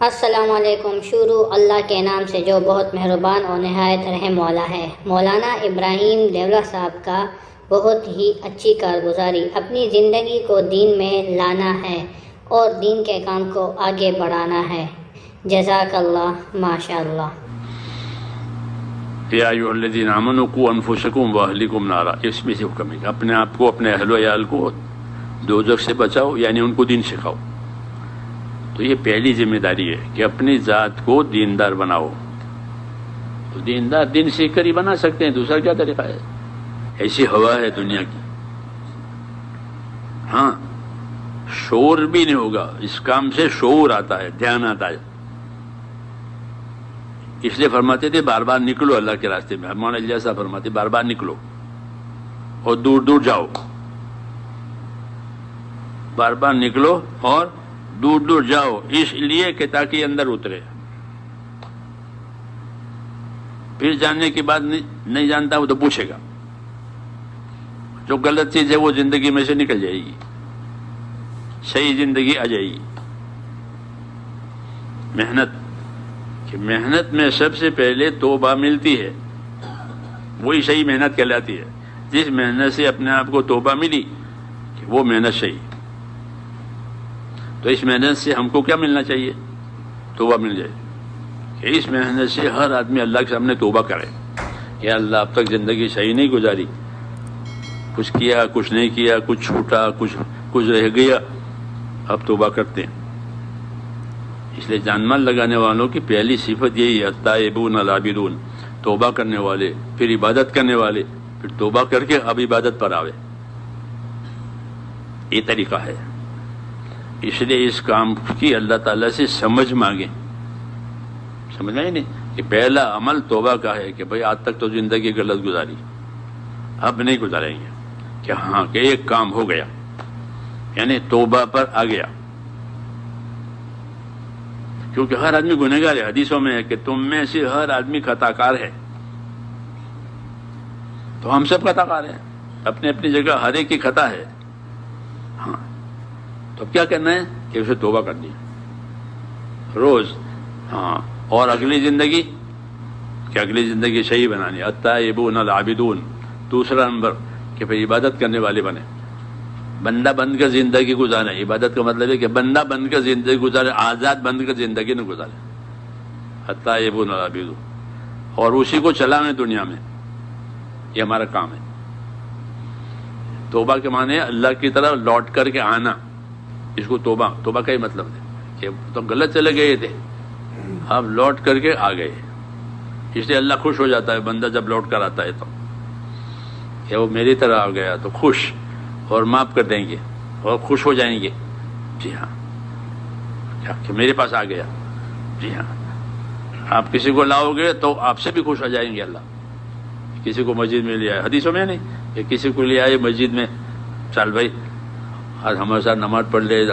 السلام علیکم، شروع اللہ کے نام سے جو بہت مہربان اور نہایت رحم والا ہے۔ مولانا ابراہیم دیولا صاحب کا بہت ہی اچھی کارگزاری، اپنی زندگی کو دین میں لانا ہے اور دین کے کام کو آگے بڑھانا ہے۔ جزاک اللہ ماشاء اللہ یا ایوہ الذین آمنوا قو انفسکم و اہلکم نارا۔ اس میں سے حکم ہے اپنے آپ کو، اپنے اہل و عیال کو دوزخ سے بچاؤ یعنی ان کو دین سکھاؤ۔ تو یہ پہلی ذمہ داری ہے کہ اپنی ذات کو دیندار بناؤ۔ تو دیندار دین سیکھ کر ہی بنا سکتے ہیں، دوسرا کیا طریقہ ہے؟ ایسی ہوا ہے دنیا کی۔ ہاں شور بھی نہیں ہوگا، اس کام سے شعور آتا ہے، دھیان آتا ہے۔ اس لیے فرماتے تھے، بار بار نکلو اللہ کے راستے میں۔ ہرمان اللہ صاحب فرماتے، بار بار نکلو اور دور دور جاؤ۔ بار بار نکلو اور دور دور جاؤ، اس لیے کہ تاکہ اندر اترے۔ پھر جاننے کی بات نہیں جانتا وہ تو پوچھے گا۔ جو غلط چیز ہے وہ زندگی میں سے نکل جائے گی۔ صحیح زندگی آ جائے گی۔ محنت، کہ محنت میں سب سے پہلے توبہ ملتی ہے۔ وہی صحیح محنت کہلاتی ہے۔ جس محنت سے اپنے آپ کو توبہ ملی، کہ وہ محنت صحیح۔ تو اس محنت سے ہم کو کیا ملنا چاہیے؟ توبہ مل جائے۔ کہ اس محنت سے ہر آدمی اللہ کے سامنے توبہ کرے۔ کہ اللہ، اب تک زندگی صحیح نہیں گزاری۔ کچھ کیا، کچھ نہیں کیا، کچھ چھوٹا، کچھ کچھ رہ گیا۔ اب توبہ کرتے ہیں۔ اس لیے جان مال لگانے والوں کی پہلی صفت یہی ہے تائبون العابدون۔ توبہ کرنے والے، پھر عبادت کرنے والے، پھر توبہ کر کے اب عبادت پر آوے۔ یہ طریقہ ہے۔ اس لیے اس کام کی اللہ تعالیٰ سے سمجھ مانگیں سمجھ ہی نہیں؟ کہ پہلا عمل توبہ کا ہے کہ بھائی آج تک تو زندگی غلط گزاری، اب نہیں گزاریں گے۔ کہ ہاں کہ ایک کام ہو گیا یعنی توبہ پر آ گیا۔ کیونکہ ہر آدمی گنہگار ہے، حدیثوں میں ہے کہ تم میں سے ہر آدمی خطا کار ہے۔ تو ہم سب خطا کار ہیں، اپنی اپنی جگہ ہر ایک کی خطا ہے۔ ہاں تو کیا کرنا ہے کہ اسے توبہ کرنی ہے روز ہاں اور اگلی زندگی، کہ اگلی زندگی صحیح بنانی۔ اتائبون العابدون، دوسرا نمبر، کہ پھر عبادت کرنے والے بنے۔ بندہ بند کر زندگی گزارے۔ عبادت کا مطلب ہے کہ بندہ بند کر زندگی گزارے، آزاد بند کر زندگی نہ گزارے۔ حتیٰ یہ بو اور اسی کو چلانے دنیا میں۔ یہ ہمارا کام ہے۔ توبہ کے معنی اللہ کی طرف لوٹ کر کے آنا۔ اس کو توبہ توبہ کا ہی مطلب ہے کہ تو غلط چلے گئے تھے۔ اب لوٹ کر کے آ گئے۔ اس لیے اللہ خوش ہو جاتا ہے، بندہ جب لوٹ کر آتا ہے تو۔ کہ وہ میری طرح آ گیا تو خوش، اور معاف کر دیں گے، اور خوش ہو جائیں گے۔ جی ہاں۔ کہ میرے پاس آ گیا۔ جی ہاں۔ آپ کسی کو لاؤ گے تو آپ سے بھی خوش ہو جائیں گے اللہ۔ کسی کو مسجد میں لے آئے۔ حدیثوں میں نہیں، کہ کسی کو لے آئے مسجد میں۔ چل بھائی آج ہمارے ساتھ نماز پڑھ لے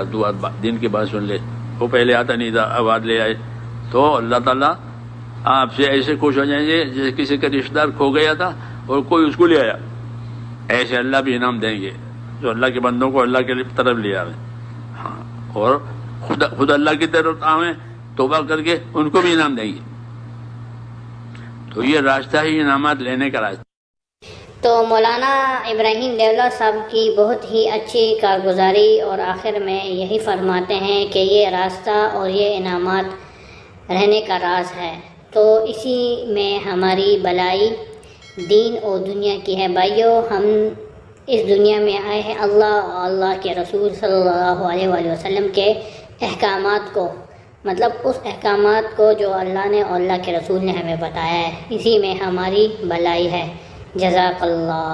دن کی بات سن لے۔ وہ پہلے آتا نہیں تھا، اب آج لے آئے۔ تو اللہ تعالیٰ آپ سے ایسے خوش ہو جائیں گے جیسے کسی کا رشتے دار کھو گیا تھا اور کوئی اس کو لے آیا۔ ایسے اللہ بھی انعام دیں گے جو اللہ کے بندوں کو اللہ کے طرف لے آئے ہاں اور خود خود اللہ کی طرف آئیں توبہ کر کے ان کو بھی انعام دیں گے۔ تو یہ راستہ ہی انعامات لینے کا راستہ۔ تو مولانا ابراہیم دیولا صاحب کی بہت ہی اچھی کارگزاری اور آخر میں یہی فرماتے ہیں کہ یہ راستہ اور یہ انعامات رہنے کا راز ہے۔ تو اسی میں ہماری بلائی دین اور دنیا کی ہے۔ بھائیو، ہم اس دنیا میں آئے ہیں اللہ اور اللہ کے رسول صلی اللہ علیہ وآلہ وسلم کے احکامات کو۔ مطلب اس احکامات کو جو اللہ نے اور اللہ کے رسول نے ہمیں بتایا ہے۔ اسی میں ہماری بلائی ہے۔ جزاك الله.